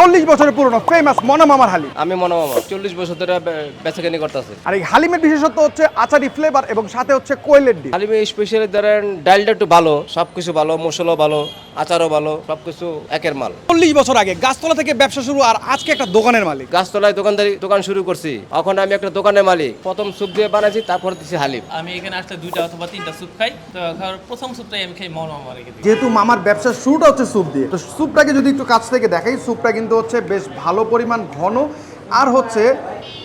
চল্লিশ বছরের পুরনো ফেমাস মনামামার হালিম আমি মনে মামা চল্লিশ বছর ধরে বেচাকেনি করতেছি। আর এই হালিমের বিশেষত্ব হচ্ছে আচারি ফ্লেভার এবং সাথে হচ্ছে কোয়েলের ডিম। হালিমে স্পেশালি ধরেন ডালটা একটু ভালো সব কিছু ভালো মশলাও ভালো আচারও ভালো সব কিছু একের মাল। চল্লিশ বছর আগে গাছতলা থেকে ব্যবসা শুরু আর আজকে একটা দোকানের মালিক। গাছতলায় দোকানদারি দোকান শুরু করছি। এখন আমি একটা দোকানের মালিক। প্রথম স্যুপ দিয়ে বানাইছি তারপর দিচ্ছি হালিম। আমি এখানে আসলে দুইটা অথবা তিনটা স্যুপ খাই। তো প্রথম স্যুপটাই আমি খাই মন মামা রেখে দিই। যেহেতু মামার ব্যবসার শুরুটা হচ্ছে স্যুপ দিয়ে তো স্যুপটাকে যদি একটু কাছ থেকে দেখাই স্যুপটা কিন্তু হচ্ছে বেশ ভালো পরিমাণ ঘন। আর হচ্ছে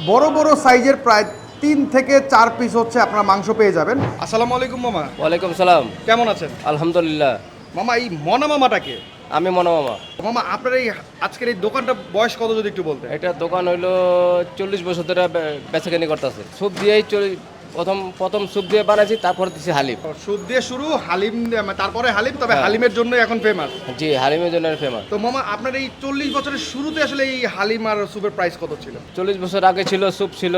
বড় বড় সাইজের প্রায় তিন থেকে চার পিস হচ্ছে আপনারা মাংস পেয়ে যাবেন। আসসালামু আলাইকুম মামা। ওয়ালাইকুম সালাম। কেমন আছেন? আলহামদুলিল্লাহ। মামা এই মনা মামাটাকে আমি মনে মামা। মামা আপনার এই আজকের এই দোকানটা বয়স কত যদি একটু বলতেন? এটা দোকান হইল চল্লিশ বছর ধরে বেচাকেনি করতেছে। স্যুপ দিয়েই চল- প্রথম প্রথম স্যুপ দিয়ে বানাইছি তারপর দিচ্ছি হালিম। স্যুপ দিয়ে শুরু হালিম মানে তারপরে হালিম তবে হ্যাঁ। হালিমের জন্য এখন ফেমাস জি হালিমের জন্য ফেমাস তো মামা আপনার এই চল্লিশ বছরের শুরুতে আসলে এই হালিম আর স্যুপের প্রাইস কত ছিল? চল্লিশ বছর আগে ছিল স্যুপ ছিল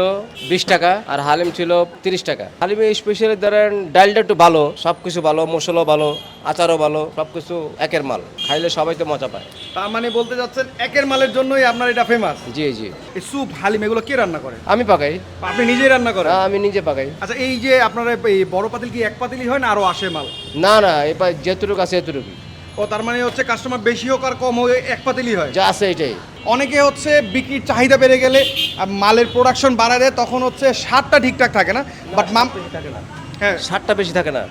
বিশ টাকা আর হালিম ছিল তিরিশ টাকা। হালিমে স্পেশালি ধরেন ডালটা একটু ভালো সব কিছু ভালো মশলাও ভালো আচারও ভালো সব কিছু একের মাল। খাইলে সবাই তো মজা পায়। তার মানে বলতে যাচ্ছেন একের মালের জন্যই আপনার এটা ফেমাস জি জি। এই স্যুপ হালিম এগুলো কে রান্না করে? আমি পাকাই। আপনি নিজেই রান্না করেন? হ্যাঁ, আমি নিজে পাকাই। আচ্ছা এই যে আপনার এই বড় পাতিল কি এক পাতিলই হয় না আরও আসে মাল? না না এবার যেতুটুকু আছে এতটুকু ও তার মানে হচ্ছে কাস্টমার বেশি হোক আর কম হোক এক পাতিলই হয়? যা আছে এটাই। অনেকে হচ্ছে বিক্রির চাহিদা বেড়ে গেলে মালের প্রোডাকশন বাড়ায় দেয় তখন হচ্ছে স্বাদটা ঠিকঠাক থাকে না? বাট মাম হ্যাঁ। ষাটটা বেশি থাকে না।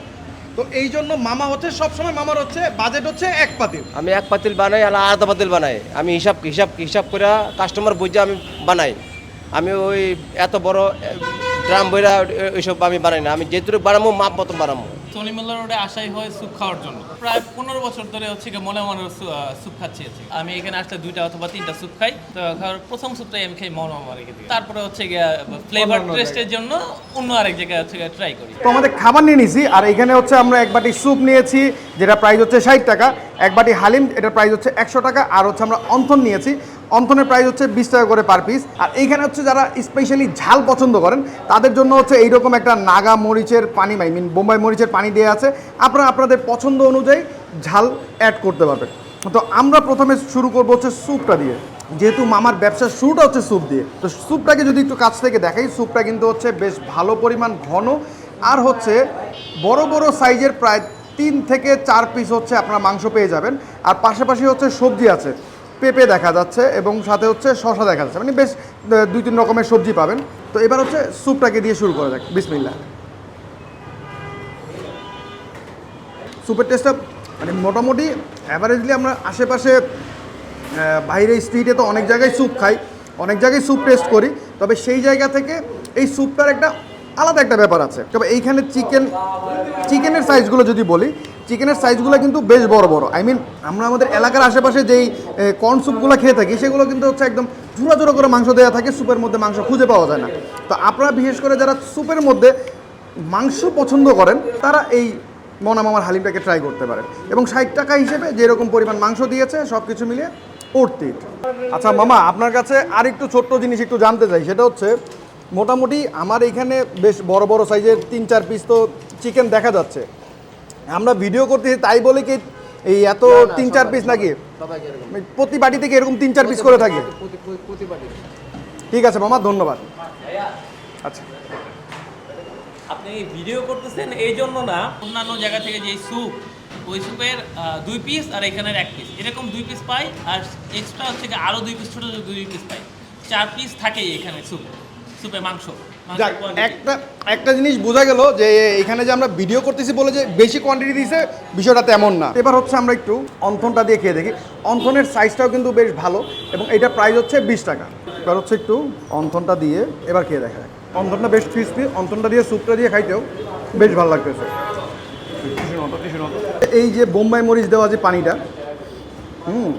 তো এই জন্য মামা হচ্ছে সবসময় মামার হচ্ছে বাজেট হচ্ছে এক পাতিল। আমি এক পাতিল বানাই আর আধা পাতিল বানাই। আমি হিসাব হিসাব হিসাব করে কাস্টমার বুঝে আমি বানাই। আমি ওই এত বড় ড্রাম বইরা ওইসব আমি বানাই না। আমি যেটুকু বানাবো মাপ মতো বানাবো সনিমুল্লা রোডে আসাই হয় স্যুপ খাওয়ার জন্য। প্রায় পনেরো বছর ধরে হচ্ছে কি মনে মনে স্যুপ খাচ্ছি আমি এখানে আসলে দুইটা অথবা তিনটা স্যুপ খাই। তো খাওয়ার প্রথম স্যুপটাই আমি খাই মন মামা রেখে তারপরে হচ্ছে গিয়ে ফ্লেভার টেস্টের জন্য অন্য আরেক জায়গায় হচ্ছে ট্রাই করি। তো আমাদের খাবার নিয়ে নিছি আর এখানে হচ্ছে আমরা এক বাটি স্যুপ নিয়েছি যেটা প্রাইস হচ্ছে ষাট টাকা। এক বাটি হালিম এটার প্রাইস হচ্ছে একশো টাকা। আর হচ্ছে আমরা অন্থন নিয়েছি। অন্থনের প্রাইস হচ্ছে বিশ টাকা করে পার পিস আর এইখানে হচ্ছে যারা স্পেশালি ঝাল পছন্দ করেন, তাদের জন্য হচ্ছে এইরকম একটা নাগা মরিচের পানি আই মিন বোম্বাই মরিচের পানি দেওয়া আছে। আপনারা আপনাদের পছন্দ অনুযায়ী ঝাল অ্যাড করতে পারবেন। তো আমরা প্রথমে শুরু করব হচ্ছে স্যুপটা দিয়ে। যেহেতু মামার ব্যবসার শুরুটা হচ্ছে স্যুপ দিয়ে। তো স্যুপটাকে যদি একটু কাছ থেকে দেখাই, স্যুপটা কিন্তু হচ্ছে বেশ ভালো পরিমাণ ঘন। আর হচ্ছে বড় বড় সাইজের প্রায় তিন থেকে চার পিস হচ্ছে আপনারা মাংস পেয়ে যাবেন। আর পাশাপাশি হচ্ছে সবজি আছে। পেঁপে দেখা যাচ্ছে এবং সাথে হচ্ছে শশা দেখা যাচ্ছে। মানে বেশ দুই তিন রকমের সবজি পাবেন। তো এবার হচ্ছে স্যুপটাকে দিয়ে শুরু করা যাক। বিসমিল্লা স্যুপের টেস্টটা মানে মোটামুটি অ্যাভারেজলি আমরা আশেপাশে বাইরে স্ট্রিটে তো অনেক জায়গায় স্যুপ খাই, অনেক জায়গায় স্যুপ টেস্ট করি, তবে সেই জায়গা থেকে এই স্যুপটার একটা আলাদা একটা ব্যাপার আছে। তবে এইখানে চিকেন চিকেনের সাইজগুলো যদি বলি চিকেনের সাইজগুলো কিন্তু বেশ বড় বড়। আই মিন আমরা আমাদের এলাকার আশেপাশে যেই কর্ন স্যুপগুলো খেয়ে থাকি, সেগুলো কিন্তু হচ্ছে একদম ঝুড়া ঝুড়ো করে মাংস দেওয়া থাকে স্যুপের মধ্যে মাংস খুঁজে পাওয়া যায় না। তো আপনারা বিশেষ করে যারা স্যুপের মধ্যে মাংস পছন্দ করেন, তারা এই মনা মামার হালিমটাকে ট্রাই করতে পারেন। এবং ষাট টাকা হিসেবে যেরকম পরিমাণ মাংস দিয়েছে সব কিছু মিলিয়ে অর্থ আচ্ছা মামা, আপনার কাছে আর একটু ছোট্ট জিনিস একটু জানতে চাই, সেটা হচ্ছে মোটামুটি আমার এখানে বেশ বড় বড় সাইজের তিন চার পিস তো চিকেন দেখা যাচ্ছে। আমরা ভিডিও করতেছি তাই বলে কি এই এত তিন চার পিস নাকি? প্রতি বাটি থেকে এরকম তিন চার পিস করে থাকে। ঠিক আছে মামা ধন্যবাদ। আচ্ছা। আপনি ভিডিও করতেছেন এই জন্য না অন্যান্য জায়গা থেকে যে স্যুপ ওই স্যুপের দুই পিস আর এখানের এক পিস এরকম দুই পিস পাই আর এক্সট্রা হচ্ছে আরও দুই পিস ছোটো ছোটো দুই পিস পাই। চার পিস থাকেই এখানে স্যুপ স্যুপে মাংস একটা একটা জিনিস বোঝা গেল যে এখানে যে আমরা ভিডিও করতেছি বলে যে বেশি কোয়ান্টিটি দিয়েছে বিষয়টা তেমন না। এবার হচ্ছে আমরা একটু অন্থনটা দিয়ে খেয়ে দেখি। অন্থনের সাইজটাও কিন্তু বেশ ভালো এবং এটা প্রাইস হচ্ছে বিশ টাকা। এবার হচ্ছে একটু অন্থনটা দিয়ে এবার খেয়ে দেখা যায় অন্থনটা বেশ ক্রিসপি অন্থনটা দিয়ে স্যুপটা দিয়ে খাইতেও বেশ ভালো লাগতেছে। এই যে বোম্বাই মরিচ দেওয়া যে পানিটা হুম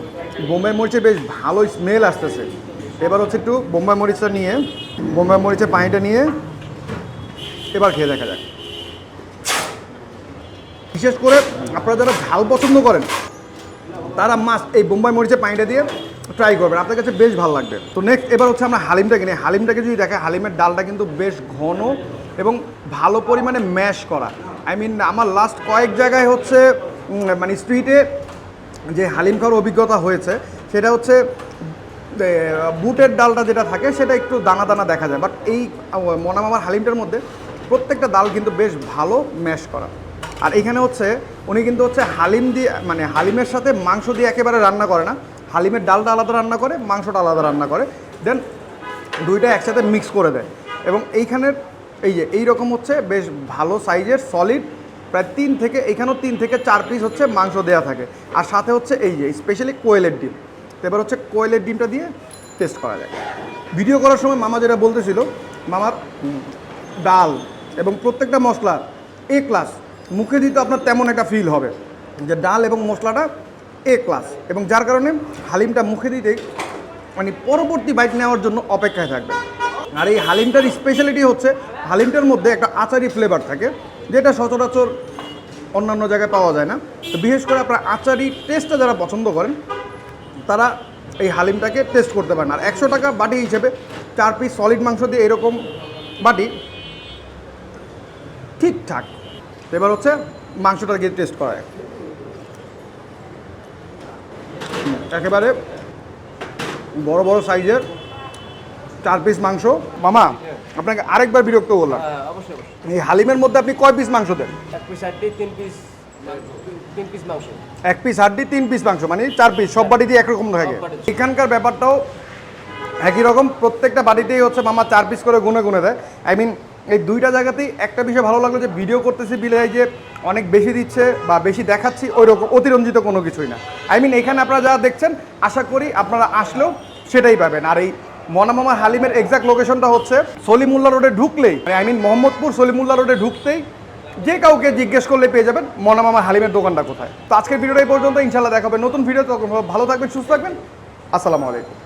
বোম্বাই মরিচে বেশ ভালো স্মেল আসতেছে। এবার হচ্ছে একটু বোম্বাই মরিচটা নিয়ে, বোম্বাই মরিচের পানিটা নিয়ে এবার খেয়ে দেখা যাক। বিশেষ করে আপনারা যারা ঝাল পছন্দ করেন, তারা মাছ এই বোম্বাই মরিচের পানিটা দিয়ে ট্রাই করবেন। আপনার কাছে বেশ ভালো লাগবে। তো নেক্সট এবার হচ্ছে আমরা হালিমটা কিনে হালিমটাকে যদি দেখে হালিমের ডালটা কিন্তু বেশ ঘন এবং ভালো পরিমাণে ম্যাশ করা। আই মিন আমার লাস্ট কয়েক জায়গায় হচ্ছে মানে স্ট্রিটে যে হালিম খাওয়ার অভিজ্ঞতা হয়েছে, সেটা হচ্ছে বুটের ডালটা যেটা থাকে সেটা একটু দানা দানা দেখা যায়। বাট এই মনামামার হালিমটার মধ্যে প্রত্যেকটা ডাল কিন্তু বেশ ভালো ম্যাশ করা। আর এখানে হচ্ছে, উনি কিন্তু হচ্ছে হালিম দিয়ে মানে হালিমের সাথে মাংস দিয়ে একেবারে রান্না করে না। হালিমের ডালটা আলাদা রান্না করে, মাংসটা আলাদা রান্না করে। দেন দুইটা একসাথে মিক্স করে দেয়। এবং এইখানের, এই যে এই রকম হচ্ছে বেশ ভালো সাইজের সলিড প্রায় তিন থেকে এইখানেও তিন থেকে চার পিস হচ্ছে মাংস দেওয়া থাকে। আর সাথে হচ্ছে এই যে স্পেশালি কোয়েলের ডিম। এবার হচ্ছে কোয়েলের ডিমটা দিয়ে টেস্ট করা যায়। ভিডিও করার সময় মামা যেটা বলতেছিল, মামার ডাল এবং প্রত্যেকটা মশলা এ ক্লাস মুখে দিতে আপনার তেমন একটা ফিল হবে যে ডাল এবং মশলাটা এ ক্লাস এবং যার কারণে হালিমটা মুখে দিতেই মানে পরবর্তী বাইট নেওয়ার জন্য অপেক্ষায় থাকবে। আর এই হালিমটার স্পেশালিটি হচ্ছে, হালিমটার মধ্যে একটা আচারি ফ্লেভার থাকে, যেটা সচরাচর অন্যান্য জায়গায় পাওয়া যায় না। তো বিশেষ করে আপনার আচারি টেস্টটা যারা পছন্দ করেন তারা এই হালিমটাকে টেস্ট করতে পারেন। আর একশো টাকা বাটি হিসেবে চার পিস সলিড মাংস দিয়ে এরকম বাটি ঠিকঠাক। এবার হচ্ছে মাংসটা গিয়ে টেস্ট করা একেবারে বড় বড় সাইজের চার পিস মাংস। মামা আপনাকে আরেকবার বিরক্ত বললাম হ্যাঁ এই হালিমের মধ্যে আপনি কয় পিস মাংস দেন? এক পিস তিন পিস এক পিস হাড্ডি তিন পিস মাংস মানে চার পিস সব বাড়িতে একরকম থাকে। এখানকার ব্যাপারটাও একই রকম প্রত্যেকটা বাড়িতেই হচ্ছে মামা চার পিস করে গুনে গুনে দেয়। আই মিন এই দুইটা জায়গাতেই একটা বিষয় ভালো লাগল যে ভিডিও করতেছি বিলে যে অনেক বেশি দিচ্ছে বা বেশি দেখাচ্ছি ওই রকম অতিরঞ্জিত কোনো কিছুই না। আই মিন এখানে আপনারা যা দেখছেন আশা করি আপনারা আসলেও সেটাই পাবেন। আর এই মনামামা হালিমের এক্সাক্ট লোকেশনটা হচ্ছে সলিমুল্লা রোডে ঢুকলেই আই মিন মোহাম্মদপুর সলিমুল্লা রোডে ঢুকতেই যে কাউকে জিজ্ঞেস করলে পেয়ে যাবেন মনে মামা হালিমের দোকানটা কোথায়। তো আজকের ভিডিওটা পর্যন্ত ইনশাল্লাহ দেখাবেন নতুন ভিডিও তখন ভালো থাকবেন, সুস্থ থাকবেন। আসসালামু আলাইকুম।